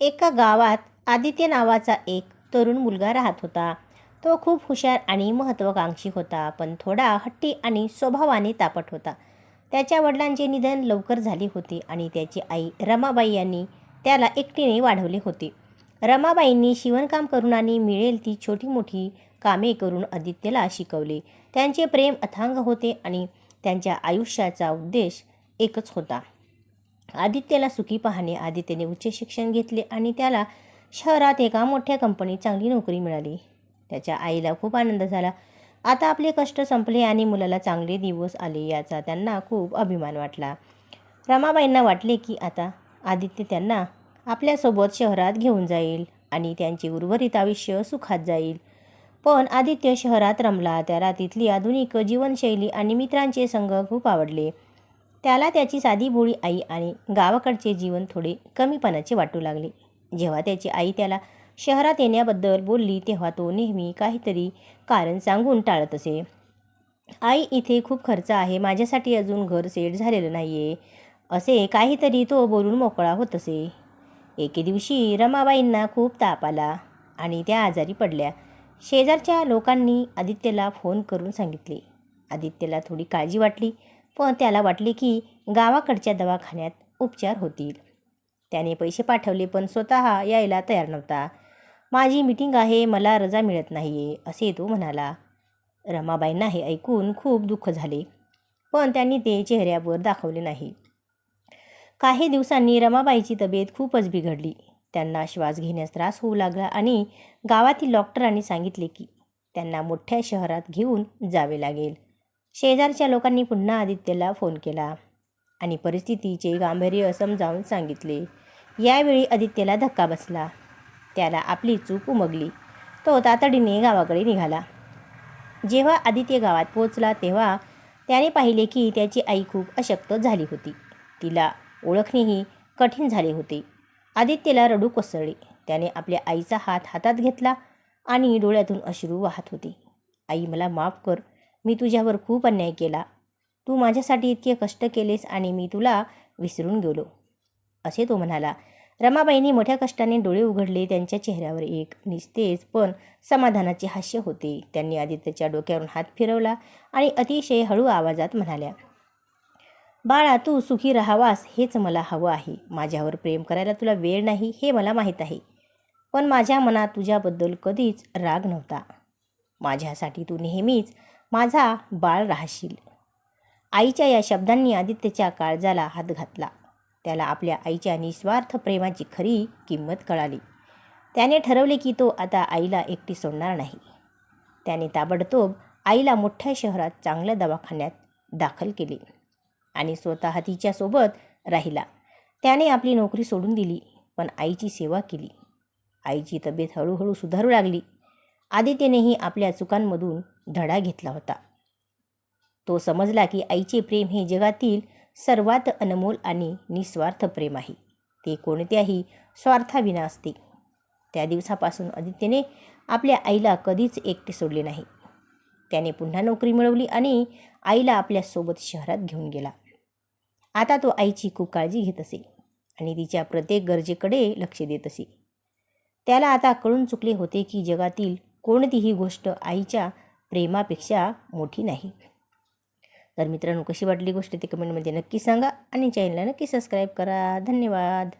एका गावात आदित्य नावाचा एक तरुण मुलगा राहत होता. तो खूप हुशार आणि महत्त्वाकांक्षी होता पण थोडा हट्टी आणि स्वभावाने तापट होता. त्याच्या वडिलांचे निधन लवकर झाले होते आणि त्याची आई रमाबाई यांनी त्याला एकटीने वाढवले होते. रमाबाईंनी शिवणकाम करून आणि मिळेल ती छोटी मोठी कामे करून आदित्यला शिकवले. त्यांचे प्रेम अथांग होते आणि त्यांच्या आयुष्याचा उद्देश एकच होता. आदित्यला सुखी पाहणे. आदित्यने उच्च शिक्षण घेतले आणि त्याला शहरात एका मोठ्या कंपनीत चांगली नोकरी मिळाली. त्याच्या आईला खूप आनंद झाला. आता आपले कष्ट संपले आणि मुलाला चांगले दिवस आले याचा त्यांना खूप अभिमान वाटला. रमाबाईंना वाटले की आता आदित्य त्यांना आपल्यासोबत शहरात घेऊन जाईल आणि त्यांचे उर्वरित आयुष्य सुखात जाईल. पण आदित्य शहरात रमला. त्याला तिथली आधुनिक जीवनशैली आणि मित्रांचे संघ खूप आवडले. त्याला त्याची साधी भोळी आई आणि गावाकडचे जीवन थोडे कमीपणाचे वाटू लागले. जेव्हा त्याची आई त्याला शहरात येण्याबद्दल बोलली तेव्हा तो नेहमी काहीतरी कारण सांगून टाळत असे. आई इथे खूप खर्च आहे. माझ्यासाठी अजून घर सेट झालेलं नाही आहे असे काहीतरी तो बोलून मोकळा होत असे. एके दिवशी रमाबाईंना खूप ताप आला आणि त्या आजारी पडल्या. शेजारच्या लोकांनी आदित्यला फोन करून सांगितले. आदित्यला थोडी काळजी वाटली. पण त्याला वाटले की गावाकडच्या दवाखान्यात उपचार होतील. त्याने पैसे पाठवले पण स्वतः यायला तयार नव्हता. माझी मिटिंग आहे मला रजा मिळत नाही आहे असे तो म्हणाला. रमाबाईंना हे ऐकून खूप दुःख झाले. पण त्यांनी ते चेहऱ्यावर दाखवले नाही. काही दिवसांनी रमाबाईची तब्येत खूपच बिघडली. त्यांना श्वास घेण्यास त्रास होऊ लागला आणि गावातील डॉक्टरांनी सांगितले की त्यांना मोठ्या शहरात घेऊन जावे लागेल. शेजारच्या लोकांनी पुन्हा आदित्यला फोन केला आणि परिस्थितीचे गांभीर्य समजावून सांगितले. यावेळी आदित्यला धक्का बसला. त्याला आपली चूक उमगली. तो तातडीने गावाकडे निघाला. जेव्हा आदित्य गावात पोहोचला तेव्हा त्याने पाहिले की त्याची आई खूप अशक्त झाली होती. तिला ओळखणेही कठीण झाले होते. आदित्यला रडू कोसळले. त्याने आपल्या आईचा हात हातात घेतला आणि डोळ्यातून अश्रू वाहत होते. आई मला माफ कर. मी तुझ्यावर खूप अन्याय केला. तू माझ्यासाठी इतके कष्ट केलेस आणि मी तुला विसरून गेलो. असे तो म्हणाला. रमाबाईंनी मोठ्या कष्टाने डोळे उघडले त्यांच्या चेहऱ्यावर एक निस्तेज पण समाधानाचे हास्य होते. त्यांनी आदित्यच्या डोक्यावरून हात फिरवला आणि अतिशय हळू आवाजात म्हणाल्या बाळा तू सुखी राहावास हेच मला हवं आहे. माझ्यावर प्रेम करायला तुला वेळ नाही हे मला माहीत आहे. पण माझ्या मनात तुझ्याबद्दल कधीच राग नव्हता. माझ्यासाठी तू नेहमीच माझा बाळ राहशील. आईच्या या शब्दांनी आदित्यच्या काळजाला हात घातला. त्याला आपल्या आईच्या निस्वार्थ प्रेमाची खरी किंमत कळाली. त्याने ठरवले की तो आता आईला एकटी सोडणार नाही. त्याने ताबडतोब आईला मोठ्या शहरात चांगल्या दवाखान्यात दाखल केले आणि स्वतः तिच्यासोबत राहिला. त्याने आपली नोकरी सोडून दिली पण आईची सेवा केली. आईची तब्येत हळूहळू सुधारू लागली. आदित्यनेही आपल्या चुकांमधून धडा घेतला होता. तो समजला की आईचे प्रेम हे जगातील सर्वात अनमोल आणि निस्वार्थ प्रेम आहे. ते कोणत्याही स्वार्थाविना असते. त्या दिवसापासून आदित्यने आपल्या आईला कधीच एकटे सोडले नाही. त्याने पुन्हा नोकरी मिळवली आणि आईला आपल्यासोबत शहरात घेऊन गेला. आता तो आईची खूप काळजी घेत असे आणि तिच्या प्रत्येक गरजेकडे लक्ष देत असे. त्याला आता कळून चुकले होते की जगातील कोणतीही गोष्ट आईच्या प्रेमापेक्षा मोठी नाही. तर मित्रांनो कशी वाटली गोष्ट ती कमेंटमध्ये नक्की सांगा आणि चॅनलला नक्की सबस्क्राईब करा. धन्यवाद.